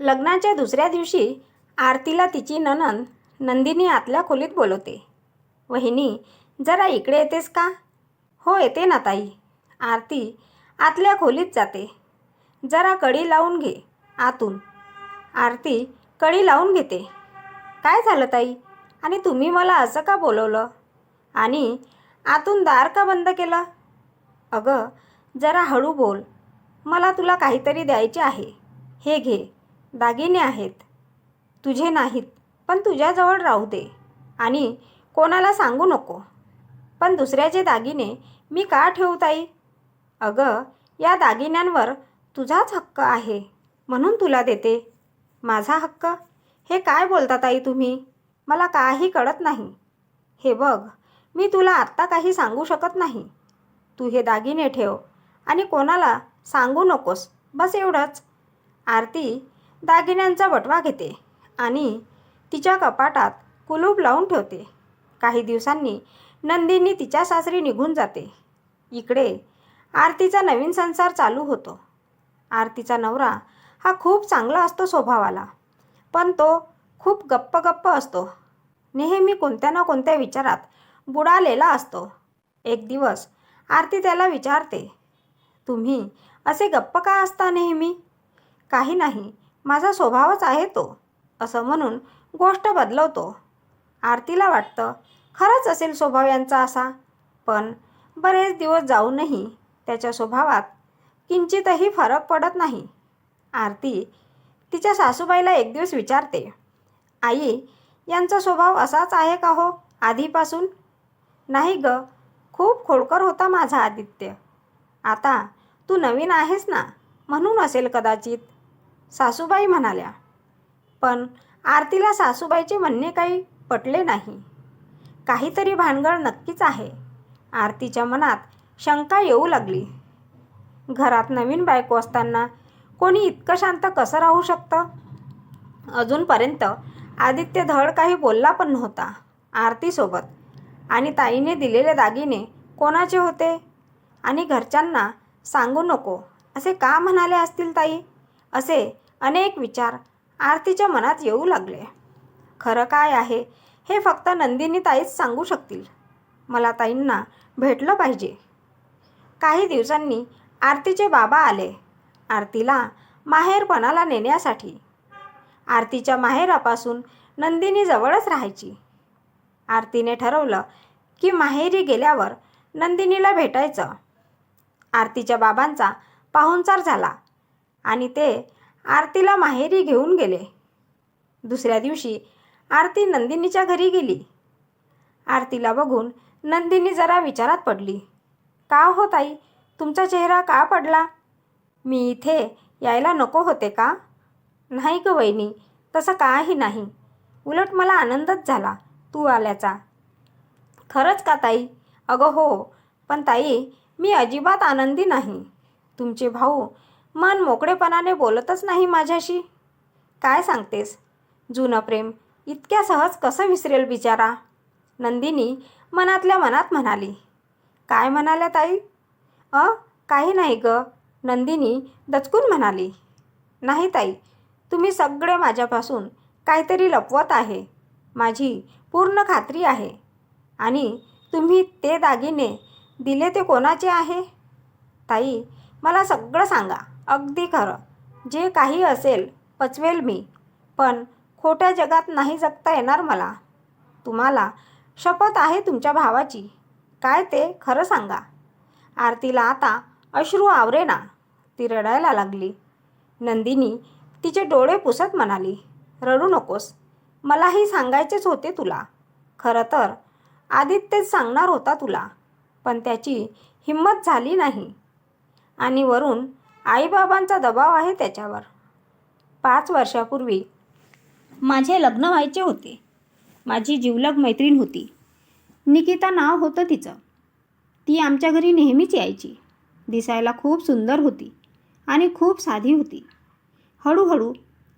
लग्नाच्या दुसऱ्या दिवशी आरतीला तिची ननंद नंदिनी आतल्या खोलीत बोलवते. वहिनी जरा इकडे येतेस का? हो येते ना ताई. आरती आतल्या खोलीत जाते. जरा कडी लावून घे आतून. आरती कडी लावून घेते. काय झालं ताई? आणि तुम्ही मला असं का बोलवलं? आणि आतून दार का बंद केलं? अगं जरा हळू बोल. मला तुला काहीतरी द्यायचे आहे. हे घे. दागिने आहेत. तुझे नाहीत पण तुझ्याजवळ राहू दे. आणि कोणाला सांगू नको. पण दुसऱ्याचे दागिने मी का ठेवताई अगं या दागिन्यांवर तुझाच हक्क आहे म्हणून तुला देते. माझा हक्क? हे काय बोलता ताई तुम्ही? मला काही कळत नाही. हे बघ मी तुला आत्ता काही सांगू शकत नाही. तू हे दागिने ठेव आणि कोणाला सांगू नकोस बस एवढंच. आरती दागिन्यांचा बटवा घेते आणि तिच्या कपाटात कुलूप लावून ठेवते. काही दिवसांनी नंदिनी तिच्या सासरी निघून जाते. इकडे आरतीचा नवीन संसार चालू होतो. आरतीचा नवरा हा खूप चांगला असतो स्वभावाला पण तो खूप गप्प गप्प असतो. नेहमी कोणत्या ना कोणत्या विचारात बुडालेला असतो. एक दिवस आरती त्याला विचारते तुम्ही असे गप्प का असता नेहमी? काही नाही माझा स्वभावच आहे तो असं म्हणून गोष्ट बदलवतो. आरतीला वाटतं खरंच असेल स्वभाव यांचा असा. पण बरेच दिवस जाऊनही त्याच्या स्वभावात किंचितही फरक पडत नाही. आरती तिच्या सासूबाईला एक दिवस विचारते आई यांचा स्वभाव असाच आहे का हो आधीपासून? नाही ग खूप खोडकर होता माझा आदित्य. आता तू नवीन आहेस ना म्हणून असेल कदाचित. सासूबाई म्हणाल्या पण आरतीला सासूबाईचे म्हणणे काही पटले नाही. काहीतरी भानगड नक्कीच आहे. आरतीच्या मनात शंका येऊ लागली. घरात नवीन बायको असताना कोणी इतकं शांत कसं राहू शकतं? अजूनपर्यंत आदित्य धड काही बोलला पण नव्हता आरतीसोबत. आणि ताईने दिलेले दागिने कोणाचे होते? आणि घरच्यांना सांगू नको असे का म्हणाले असतील ताई? असे अनेक विचार आरतीच्या मनात येऊ लागले. खरं काय आहे हे फक्त नंदिनी ताईच सांगू शकतील. मला ताईंना भेटलं पाहिजे. काही दिवसांनी आरतीचे बाबा आले. आरतीला माहेरपणाला नेण्यासाठी. आरतीच्या माहेरापासून नंदिनी जवळच राहायची. आरतीने ठरवलं की माहेरी गेल्यावर नंदिनीला भेटायचं. आरतीच्या बाबांचा पाहुणचार झाला. आणि ते आरतीला माहेरी घेऊन गेले. दुसऱ्या दिवशी आरती नंदिनीच्या घरी गेली. आरतीला बघून नंदिनी जरा विचारात पडली. का हो ताई? तुमचा चेहरा का पडला? मी इथे यायला नको होते का? नाही ग वहिनी तसं काही नाही. उलट मला आनंदच झाला तू आल्याचा. खरंच का ताई? अगं हो पण ताई मी अजिबात आनंदी नाही. तुमचे भाऊ मन मोकळेपणाने बोलतच नाही माझ्याशी. काय सांगतेस? जुनं प्रेम इतक्या सहज कसं विसरेल बिचारा? नंदिनी मनातल्या मनात म्हणाली. काय म्हणाल्या ताई? अ काही नाही ग नंदिनी दचकून म्हणाली. नाही ताई तुम्ही सगळे माझ्यापासून काहीतरी लपवत आहे. माझी पूर्ण खात्री आहे. आणि तुम्ही ते दागिने दिले ते कोणाचे आहे? ताई मला सगळं सांगा. अगदी खरं. जे काही असेल पचवेल मी. पण खोट्या जगात नाही जगता येणार मला. तुम्हाला शपथ आहे तुमच्या भावाची. काय ते खरं सांगा. आरतीला आता अश्रू आवरेना. ती रडायला लागली. नंदिनी तिचे डोळे पुसत म्हणाली रडू नकोस. मलाही सांगायचेच होते तुला. खरं तर आदित्यच सांगणार होता तुला. पण त्याची हिंमत झाली नाही. आणि वरून आईबाबांचा दबाव आहे त्याच्यावर. पाच वर्षापूर्वी माझे लग्न व्हायचे होते. माझी जिवलग मैत्रीण होती. निकिता नाव होतं तिचं. ती आमच्या घरी नेहमीच यायची. दिसायला खूप सुंदर होती आणि खूप साधी होती. हळूहळू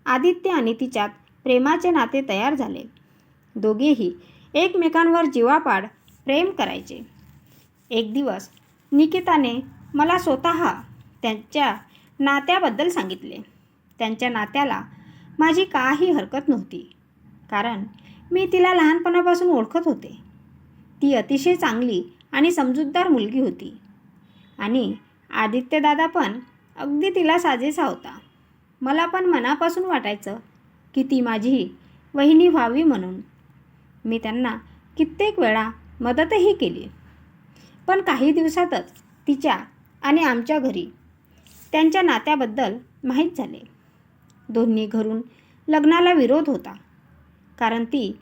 आदित्य आणि तिच्यात प्रेमाचे नाते तयार झाले. दोघेही एकमेकांवर जीवापाड प्रेम करायचे. एक दिवस निकिताने मला स्वतः त्यांच्या नात्याबद्दल सांगितले. त्यांच्या नात्याला माझी काही हरकत नव्हती. कारण मी तिला लहानपणापासून ओळखत होते. ती अतिशय चांगली आणि समजूतदार मुलगी होती. आणि आदित्यदादा पण अगदी तिला साजेसा होता. मला पण मनापासून वाटायचं की ती माझी वहिनी व्हावी म्हणून. मी त्यांना कित्येक वेळा मदतही केली. पण काही दिवसातच तिच्या आणि आमच्या घरी त्यांच्या नात्याबद्दल माहीत झाले. दोन्ही घरून लग्नाला विरोध होता. कारण ती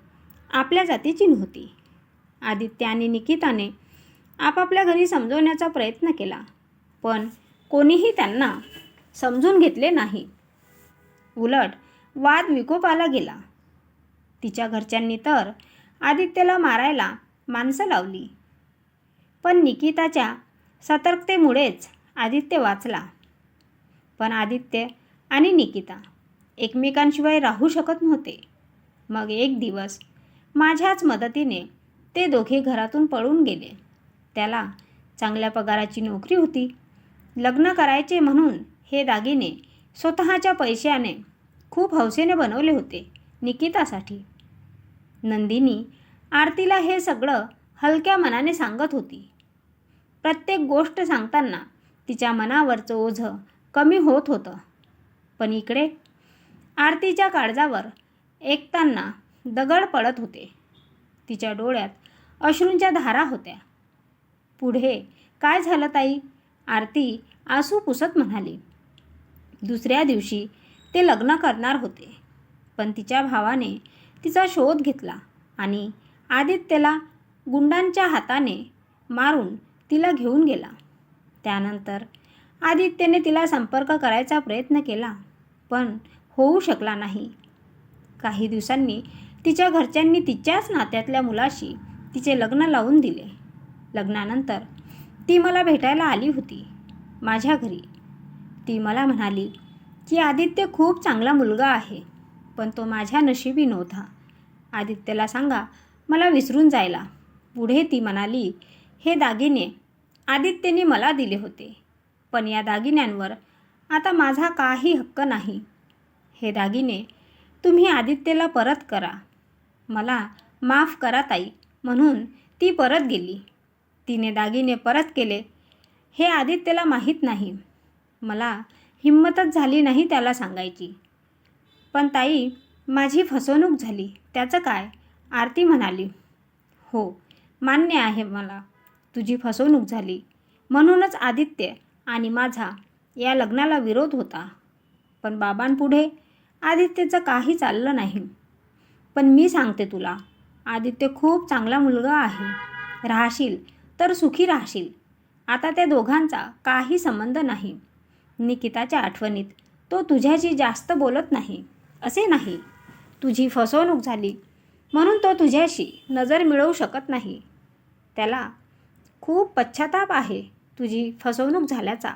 आपल्या जातीची नव्हती. आदित्य आणि निकिताने आपापल्या घरी समजवण्याचा प्रयत्न केला. पण कोणीही त्यांना समजून घेतले नाही. उलट वाद विकोपाला गेला. तिच्या घरच्यांनी तर आदित्यला मारायला माणसं लावली. पण निकिताच्या सतर्कतेमुळेच आदित्य वाचला. पण आदित्य आणि निकिता एकमेकांशिवाय राहू शकत नव्हते. मग एक दिवस माझ्याच मदतीने ते दोघे घरातून पळून गेले. त्याला चांगल्या पगाराची नोकरी होती. लग्न करायचे म्हणून हे दागिने स्वतःच्या पैशाने खूप हौसेने बनवले होते निकितासाठी. नंदिनी आरतीला हे सगळं हलक्या मनाने सांगत होती. प्रत्येक गोष्ट सांगताना तिच्या मनावरचं ओझं कमी होत होतं. पण इकडे आरतीच्या काळजावर एकताना दगड पडत होते. तिच्या डोळ्यात अश्रूंच्या धारा होत्या. पुढे काय झालं ताई? आरती आसू पुसत म्हणाली. दुसऱ्या दिवशी ते लग्न करणार होते पण तिच्या भावाने तिचा शोध घेतला आणि आदित्यला गुंडांच्या हाताने मारून तिला घेऊन गेला. त्यानंतर आदित्यने तिला संपर्क करायचा प्रयत्न केला पण होऊ शकला नाही. काही दिवसांनी तिच्या घरच्यांनी तिच्याच नात्यातल्या मुलाशी तिचे लग्न लावून दिले. लग्नानंतर ती मला भेटायला आली होती माझ्या घरी. ती मला म्हणाली की आदित्य खूप चांगला मुलगा आहे पण तो माझ्या नशिबी नव्हता. आदित्यला सांगा मला विसरून जायला. पुढे ती म्हणाली हे दागिने आदित्यने मला दिले होते. पण या दागिन्यांवर आता माझा काही हक्क नाही. हे दागिने तुम्ही आदित्यला परत करा. मला माफ करा ताई म्हणून ती परत गेली. तिने दागिने परत केले. हे आदित्यला माहीत नाही. मला हिंमतच झाली नाही त्याला सांगायची. पण ताई माझी फसवणूक झाली. त्याचं काय? आरती म्हणाली. हो मान्य आहे मला. तुझी फसवणूक झाली. म्हणूनच आदित्य आणि माझा या लग्नाला विरोध होता. पण बाबांपुढे आदित्यचं काही चाललं नाही. पण मी सांगते तुला आदित्य खूप चांगला मुलगा आहे. राहशील तर सुखी राहशील. आता त्या दोघांचा काही संबंध नाही. निकिताच्या आठवणीत तो तुझ्याशी जास्त बोलत नाही. असे नाही. तुझी फसवणूक झाली म्हणून तो तुझ्याशी नजर मिळवू शकत नाही. त्याला खूप पश्चाताप आहे. तुझी फसवणूक झाल्याचा.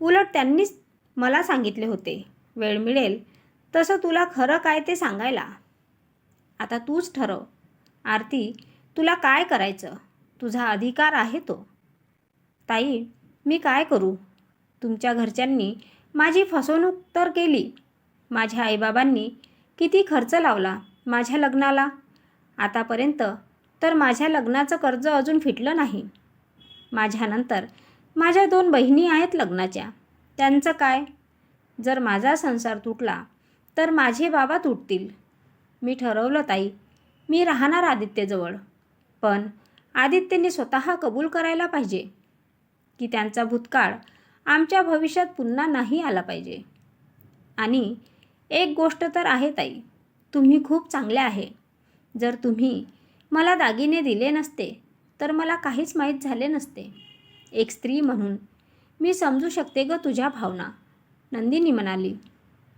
उलट त्यांनीच मला सांगितले होते. वेळ मिळेल तसं तुला खरं काय ते सांगायला. आता तूच ठरव. आरती तुला काय करायचं? तुझा अधिकार आहे तो. ताई मी काय करू? तुमच्या घरच्यांनी माझी फसवणूक तर केली. माझ्या आईबाबांनी किती खर्च लावला माझ्या लग्नाला? आतापर्यंत तर माझ्या लग्नाचं कर्ज अजून फिटलं नाही. माझ्यानंतर. माझ्या दोन बहिणी आहेत लग्नाच्या. त्यांचं काय? जर माझा संसार तुटला तर माझे बाबा तुटतील. मी ठरवलं ताई. मी राहणार आदित्यजवळ. पण आदित्यने स्वतः कबूल करायला पाहिजे. की त्यांचा भूतकाळ आमच्या भविष्यात पुन्हा नाही आला पाहिजे. आणि एक गोष्ट तर आहे ताई. तुम्ही खूप चांगले आहे. जर तुम्ही मला दागिने दिले नसते तर मला काहीच माहीत झाले नसते. एक स्त्री म्हणून मी समजू शकते ग तुझ्या भावना. नंदिनी म्हणाली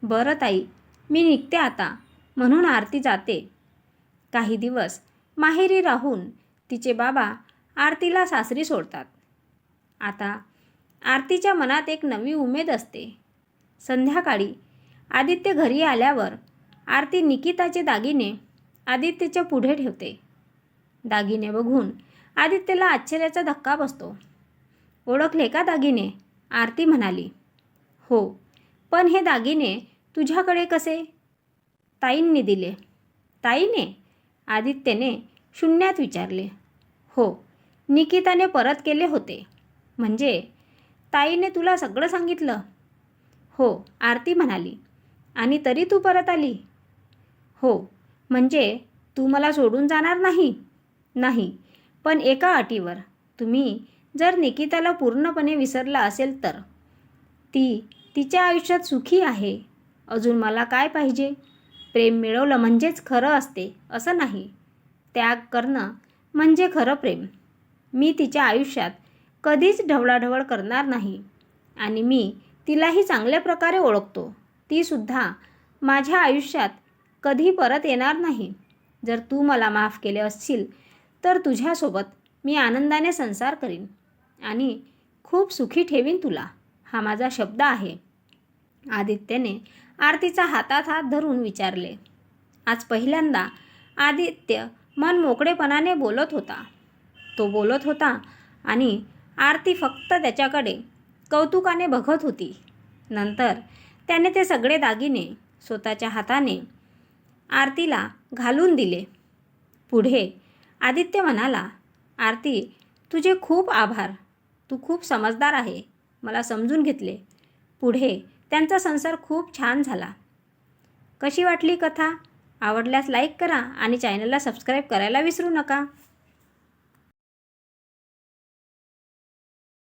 बरं ताई मी निघते आता. म्हणून आरती जाते. काही दिवस माहेरी राहून तिचे बाबा आरतीला सासरी सोडतात. आता आरतीच्या मनात एक नवी उमेद असते. संध्याकाळी आदित्य घरी आल्यावर आरती निकिताचे दागिने आदित्यच्या पुढे ठेवते. दागिने बघून आदित्यला आश्चर्याचा धक्का बसतो. ओळखले का दागिने? आरती म्हणाली. हो पण हे दागिने तुझ्याकडे कसे? ताईंनी दिले. ताईने? आदित्यने शून्यात विचारले. हो निकिताने परत केले होते. म्हणजे ताईने तुला सगळं सांगितलं? हो आरती म्हणाली. आणि तरी तू परत आली? हो म्हणजे तू मला सोडून जाणार नाही? नाही पण एका अटीवर. तुम्ही जर निकिताला पूर्णपणे विसरला असेल तर. ती तिच्या आयुष्यात सुखी आहे. अजून मला काय पाहिजे? प्रेम मिळवलं म्हणजेच खरं असते असं नाही. त्याग करणं म्हणजे खरं प्रेम. मी तिच्या आयुष्यात कधीच ढवळाढवळ करणार नाही. आणि मी तिलाही चांगल्या प्रकारे ओळखतो. तीसुद्धा माझ्या आयुष्यात कधी परत येणार नाही. जर तू मला माफ केले असशील तर तुझ्यासोबत मी आनंदाने संसार करीन आणि खूप सुखी ठेवीन तुला. हा माझा शब्द आहे. आदित्यने आरतीचा हातात हात धरून विचारले. आज पहिल्यांदा आदित्य मन मोकळेपणाने बोलत होता. तो बोलत होता आणि आरती फक्त त्याच्याकडे कौतुकाने बघत होती. नंतर त्याने ते सगळे दागिने स्वतःच्या हाताने आरतीला घालून दिले. पुढे आदित्य म्हणाला आरती तुझे खूप आभार. तू खूप समजदार आहे. मला समजून घेतले. पुढे त्यांचा संसार खूप छान झाला. कशी वाटली कथा? आवडल्यास लाईक करा आणि चॅनलला सबस्क्राईब करायला विसरू नका.